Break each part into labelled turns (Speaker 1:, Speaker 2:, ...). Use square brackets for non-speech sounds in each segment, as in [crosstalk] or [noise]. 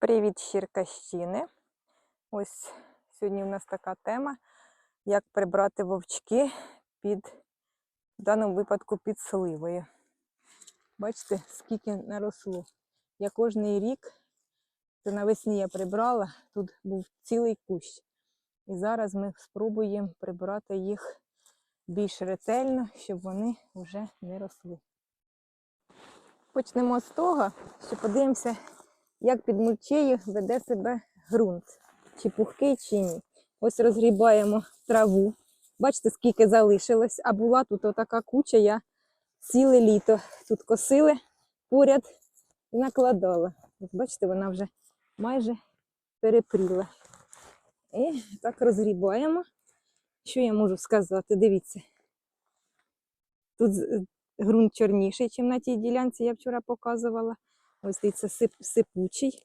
Speaker 1: Привіт, Черкащини. Ось сьогодні у нас така тема, як прибрати вовчки під, в даному випадку під сливою. Бачите, скільки наросло. Я кожний рік, це навесні я прибрала, тут був цілий кущ. І зараз ми спробуємо прибрати їх більш ретельно, щоб вони вже не росли. Почнемо з того, що подивимося, як під мульчею веде себе ґрунт, чи пухкий, чи ні. Ось розгрібаємо траву. Бачите, скільки залишилось, а була тут отака куча, я ціле літо тут косили поряд і накладала. Ось бачите, вона вже майже перепріла. І так розгрібаємо. Що я можу сказати? Дивіться. Тут ґрунт чорніший, ніж на тій ділянці, я вчора показувала. Ось дивіться, сип, сипучий.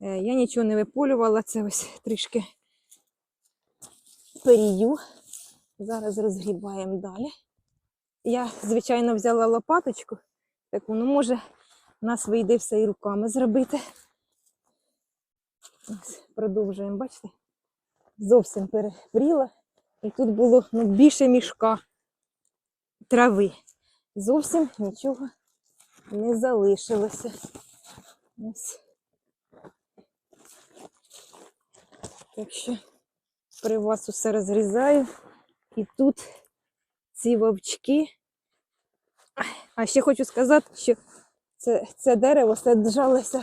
Speaker 1: Е, Я нічого не виполювала, це ось [laughs] трішки перію. Зараз розгрібаємо далі. Я, звичайно, взяла лопаточку, таку, ну, може, нас вийде все і руками зробити. Ось, продовжуємо, бачите? Зовсім перепріла. І тут було ну, більше мішка трави. Зовсім нічого не залишилося. Ось. Так що при вас усе розрізаю. І тут ці вовчки. А ще хочу сказати, що це, це дерево саджалося,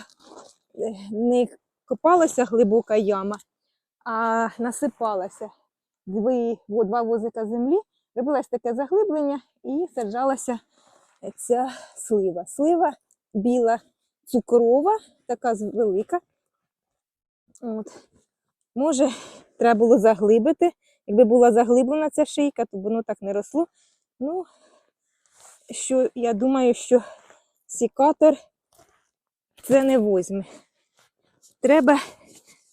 Speaker 1: е, не копалася глибока яма, а насипалася дві, два возика землі, робилось таке заглиблення і саджалася ця слива. Слива біла, цукрова, така велика. От. Може, треба було заглибити. Якби була заглиблена ця шийка, то воно так не росло. Ну, що я думаю, що сікатор це не возьме. Треба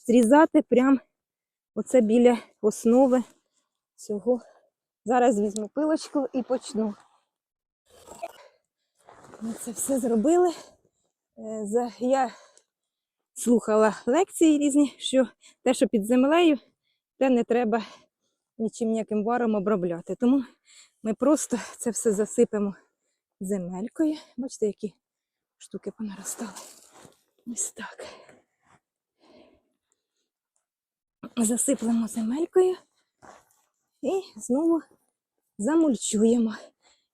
Speaker 1: зрізати прямо оце біля основи цього. Зараз візьму пилочку і почну. Ми це все зробили. Е, Я слухала лекції різні, що те, що під землею, те не треба нічим ніяким варом обробляти. Тому ми просто це все засипемо земелькою. Бачите, які штуки понаростали. Ось так. Засиплемо земелькою і знову замульчуємо.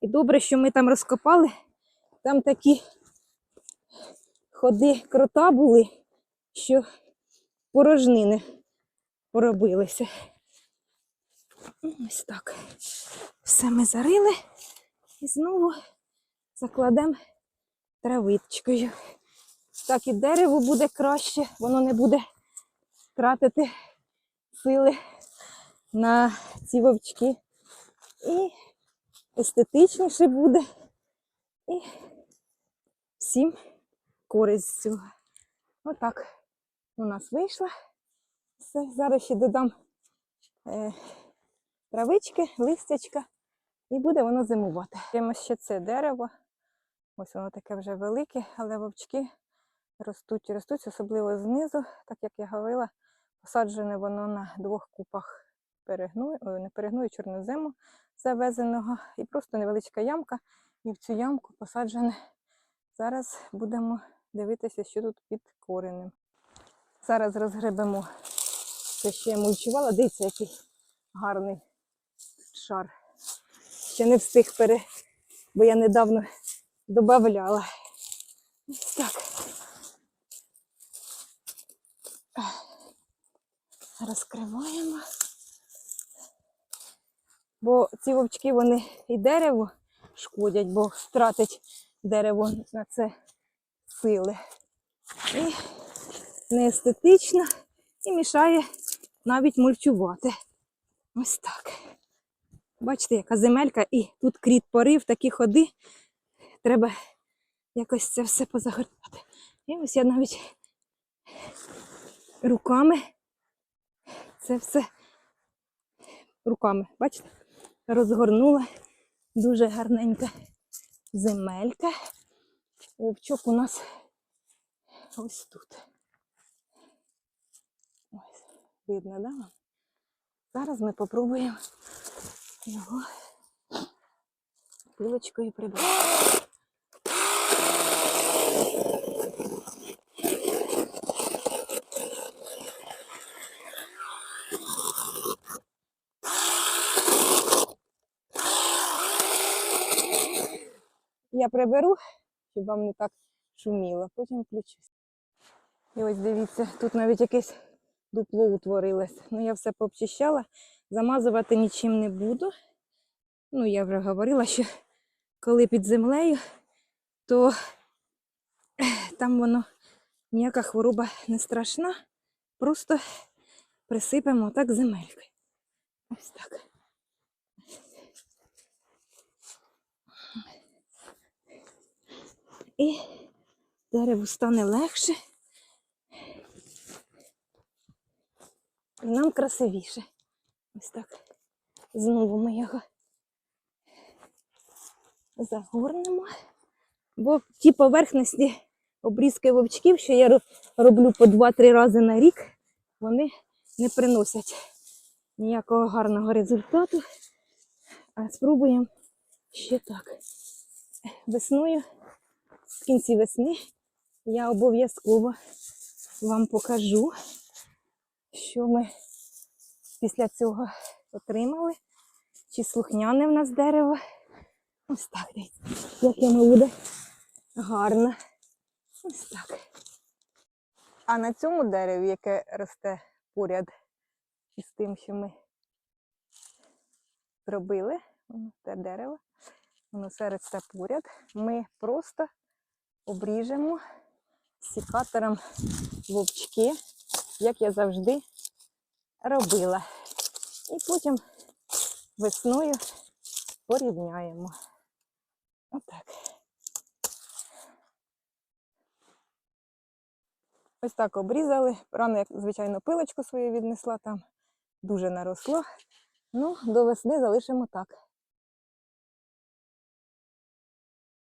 Speaker 1: І добре, що ми там розкопали. Там такі ходи крота були, що порожнини поробилися. Ось так. Все ми зарили і знову закладемо травичкою. Так і дерево буде краще, воно не буде тратити сили на ці вовчки. І естетичніше буде. І всім користь. Отак у нас вийшло. Все. Зараз ще додам е, травички, листячка, і буде воно зимувати. Маємо ще це дерево. Ось воно таке вже велике, але вовчки ростуть, ростуть, особливо знизу, так як я говорила, посаджене воно на двох купах перегною, ой, не перегною, чорнозему завезеного. І просто невеличка ямка. І в цю ямку посаджене. Зараз будемо дивитися, що тут під коренем. Зараз розгребемо те, що я мульчувала. Дивіться, який гарний шар. Ще не встиг пере, бо я недавно додавала. Так. Розкриваємо. Бо ці вовчки вони і дерево шкодять, бо втратить дерево на це сили. І неестетично, і мішає навіть мульчувати. Ось так. Бачите, яка земелька, і тут кріт порив, такі ходи. Треба якось це все позагортати. І ось я навіть руками це все руками, бачите, розгорнула. Дуже гарненька земелька. Вовчок у нас ось тут. Видно, да? Зараз ми попробуємо його пилочкою прибрати. Я приберу, щоб вам не так шуміло, потім включусь. І ось дивіться, тут навіть якесь дупло утворилось. Ну, я все пообчищала, замазувати нічим не буду. Ну, я вже говорила, що коли під землею, то там воно ніяка хвороба не страшна. Просто присипемо так земелькою. Ось так. І дереву стане легше. І нам красивіше. Ось так. Знову ми його загорнемо. Бо ті поверхності обрізки вовчків, що я роблю по 2-3 рази на рік, вони не приносять ніякого гарного результату. А спробуємо ще так. Весною, в кінці весни, я обов'язково вам покажу, що ми після цього отримали. Чи слухняне в нас дерево. Ось так як воно буде гарно. Ось так. А на цьому дереві, яке росте поряд із тим, що ми зробили, те дерево, воно все росте поряд, ми просто обріжемо сікатором вовчки, як я завжди робила. І потім весною порівняємо. Отак. Ось так обрізали. Рано, як звичайно, пилочку свою віднесла там. Дуже наросло. Ну, до весни залишимо так.